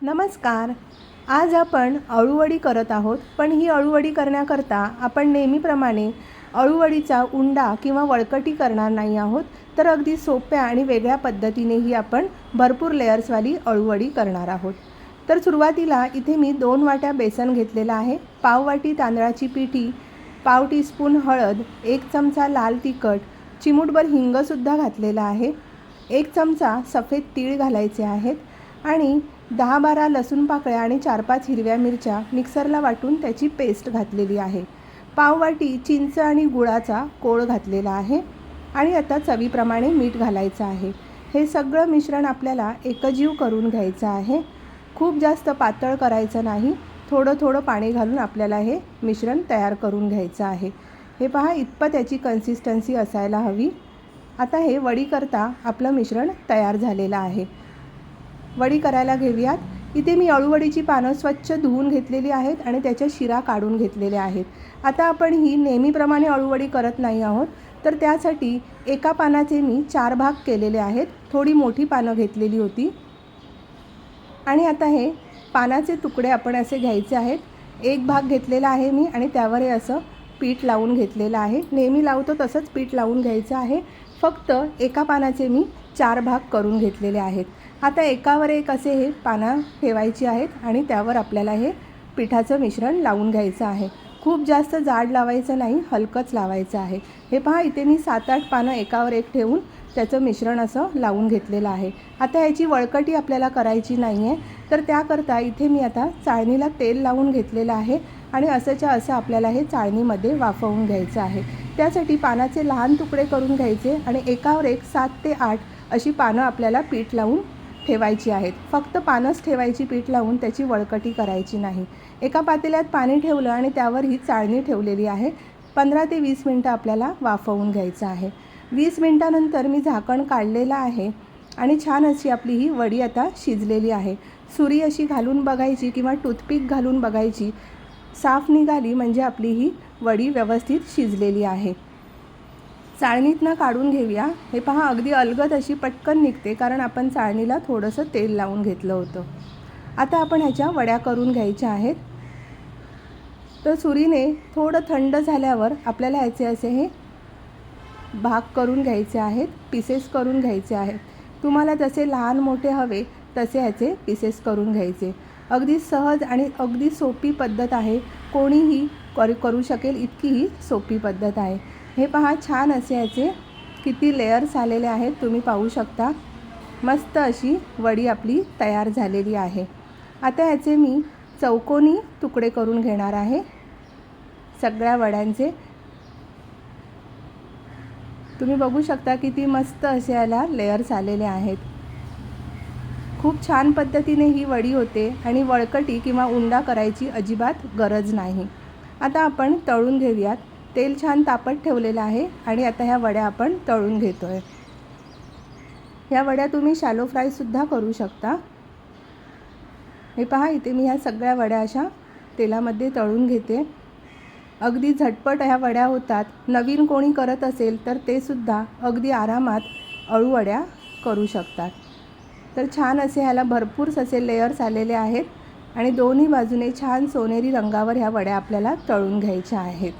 नमस्कार. आज आपण अळूवडी करत आहोत पण ही अळूवडी करण्याकरता आपण नेहमीप्रमाणे अळूवडीचा उंडा किंवा वळकटी करणार नाही आहोत तर अगदी सोप्या आणि वेगळ्या पद्धतीनेही आपण भरपूर लेयर्सवाली अळूवडी करणार आहोत. तर सुरुवातीला इथे मी दोन वाट्या बेसन घेतलेलं आहे पाव वाटी तांदळाची पिठी पाव टीस्पून हळद एक चमचा लाल तिखट चिमूटभर हिंगसुद्धा घातलेला आहे एक चमचा सफेद तीळ घालायचे आहेत आणि दहा बारा लसूण पाकळ्या आणि चार पाच हिरव्या मिरच्या मिक्सरला वाटून त्याची पेस्ट घातलेली आहे. पाववाटी चिंच आणि गुळाचा कोळ घातलेला आहे आणि आता चवीप्रमाणे मीठ घालायचं आहे. हे सगळं मिश्रण आपल्याला एकजीव करून घ्यायचं आहे. खूप जास्त पातळ करायचं नाही. थोडं थोडं पाणी घालून आपल्याला हे मिश्रण तयार करून घ्यायचं आहे. हे पहा इतपत त्याची कन्सिस्टन्सी असायला हवी. आता हे वडीकरता आपलं मिश्रण तयार झालेलं आहे. वडी करायला घेऊयात. इथे मी अळूवडीची पानं स्वच्छ धुवून घेतलेली आहेत आणि त्याच्या शिरा काढून घेतलेल्या आहेत. आता आपण ही नेहमीप्रमाणे अळूवडी करत नाही आहोत. तर त्यासाठी एका पानाचे मी चार भाग केलेले आहेत. थोडी मोठी पानं घेतलेली होती. आणि आता हे पानाचे तुकडे आपण असे घ्यायचे आहेत. एक भाग घेतलेला आहे मी आणि त्यावर हे असं पीठ लावून घेतलेलं आहे. नेहमी लावतो तसंच पीठ लावून घ्यायचं आहे. फक्त एका पानाचे मी चार भाग करून घेतलेले आहेत. आता एकावर एक असे हे पानं ठेवायची आहेत आणि त्यावर आपल्याला हे पिठाचं मिश्रण लावून घ्यायचं आहे. खूप जास्त जाड लावायचं नाही हलकंच लावायचं आहे. हे पहा इथे मी सात आठ पानं एकावर एक ठेवून त्याचं मिश्रण असं लावून घेतलेलं आहे. आता याची वळकटी आपल्याला करायची नाही आहे तर त्याकरता इथे मी आता चाळणीला तेल लावून घेतलेलं आहे आणि असंच्या असं आपल्याला हे चाळणीमध्ये वाफवून घ्यायचं आहे. त्यासाठी पानाचे लहान तुकडे करून घ्यायचे आणि एकावर एक सात ते आठ अशी पानं आपल्याला पीठ लावून ठेवायची आहेत. फक्त पानंच ठेवायची पीठ लावून त्याची वळकटी करायची नाही. एका पातेल्यात पाणी ठेवलं आणि त्यावर ही चाळणी ठेवलेली आहे. पंधरा ते वीस मिनटं आपल्याला वाफवून घ्यायचं आहे. वीस मिनटानंतर मी झाकण काढलेलं आहे आणि छान अशी आपली ही वडी आता शिजलेली आहे. सुरी अशी घालून बघायची किंवा टूथपिक घालून बघायची. साफ निघाली म्हणजे आपली ही वडी व्यवस्थित शिजलेली आहे. चाळणीतनं काढून घेऊया. हे पहा अगदी अलगद अशी पटकन निघते कारण आपण चाळणीला थोडंसं तेल लावून घेतलं होतं. आता आपण ह्याच्या वड्या करून घ्यायच्या आहेत. तर सुरीने थोडं थंड झाल्यावर आपल्याला ह्याचे असे हे भाग करून घ्यायचे आहेत पीसेस करून घ्यायचे आहेत. तुम्हाला जसे लहान मोठे हवे तसे ह्याचे पीसेस करून घ्यायचे. अगदी सहज आणि अगदी सोपी पद्धत आहे. कोणीही करू करू शकेल इतकी ही सोपी पद्धत आहे. हे पहा छान असे याचे किती लेयर्स आलेले आहेत तुम्ही पाहू शकता. मस्त अशी वडी आपली तयार झालेली आहे. आता याचे मी चौकोनी तुकडे करून घेणार आहे. सगळ्या वड्यांचे. तुम्ही बघू शकता किती मस्त असे याला लेयर्स आलेले आहेत. खूप छान पद्धतीने ही वडी होते आणि वळकटी किंवा उंडा करायची अजिबात गरज नाही. आता आपण तळून घेऊयात. तेल छान तापत ठेवलेलं आहे आणि आता ह्या वड्या आपण तळून घेतो आहे ह्या वड्या तुम्ही शॅलो फ्रायसुद्धा करू शकता. हे पहा इथे मी ह्या सगळ्या वड्या अशा तेलामध्ये तळून घेते. अगदी झटपट ह्या वड्या होतात. नवीन कोणी करत असेल तर ते सुद्धा अगदी आरामात अळूवड्या करू शकतात. तर छान असे ह्याला भरपूर असे लेयर्स आलेले आहेत. आणि दोन्ही बाजूने छान सोनेरी रंगावर ह्या वड्या आपल्याला तळून घ्यायच्या आहेत.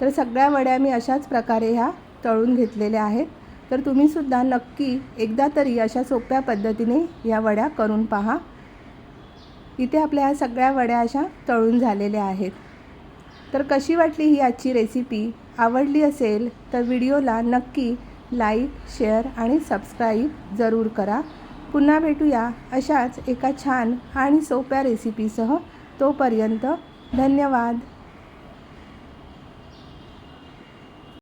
तर सगळ्या वड्या मी अशाच प्रकारे ह्या तळून घेतलेल्या आहेत. तर तुम्हीसुद्धा नक्की एकदा तरी अशा सोप्या पद्धतीने या वड्या करून पहा. इथे आपल्या ह्या सगळ्या वड्या अशा तळून झालेल्या आहेत. तर कशी वाटली ही आजची रेसिपी आवडली असेल तर व्हिडिओला नक्की लाईक शेअर आणि सबस्क्राईब जरूर करा. पुन्हा भेटूया अशाच एका छान आणि सोप्या रेसिपीसह तोपर्यंत धन्यवाद.